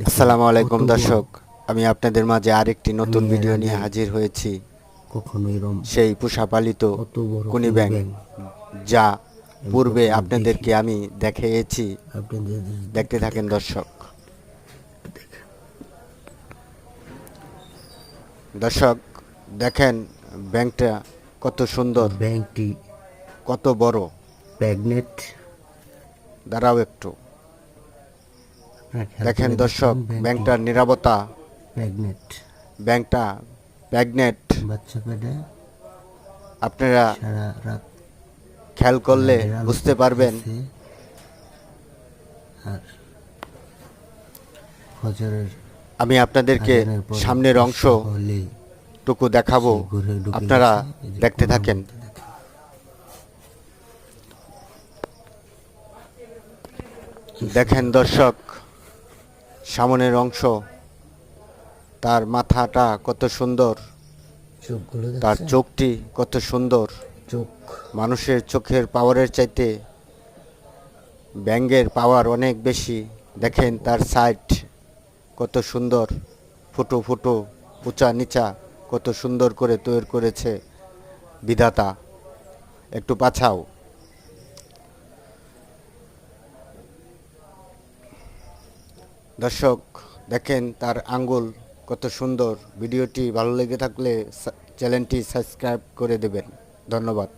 আসসালামু আলাইকুম দর্শক আমি আপনাদের মাঝে আরেকটি নতুন ভিডিও নিয়ে হাজির হয়েছি। সেই পোষাপালিত পালিত কুনি কুনি যা পূর্বে আপনাদেরকে আমি দেখিয়েছি। দেখতে থাকেন দর্শক। দর্শক দেখেন ব্যাংকটা কত সুন্দর ব্যাংকটি কত বড়। প্যাগনেট। দাঁড়াও একটু। দেখেন দর্শক ব্যাংকটার নিরাপত্তা। প্যাগনেট ব্যাংকটা প্যাগনেট বাচ্চা পেটে আপনারা সারা রাত খেয়াল করলে বুঝতে পারবেন। আছে। আর ফজরের আমি আপনাদেরকে সামনের অংশ টুকু দেখাবো। আপনারা দেখতে থাকেন। দেখেন দর্শক সামনের অংশ। তার মাথাটা কত সুন্দর। তার চোখটি কত সুন্দর। চোখ। মানুষের চোখের পাওয়ারের চাইতে ব্যাঙ্গের পাওয়ার অনেক বেশি। দেখেন তার সাইড কত সুন্দর। ফুটো ফুটো উঁচা নিচা কত সুন্দর করে তৈরি করেছে বিধাতা। একটু পাছাও দর্শক, দেখেন তার আঙ্গুল কত সুন্দর। ভিডিওটি ভালো লেগে থাকলে চ্যানেলটি সাবস্ক্রাইব করে দেবেন। ধন্যবাদ।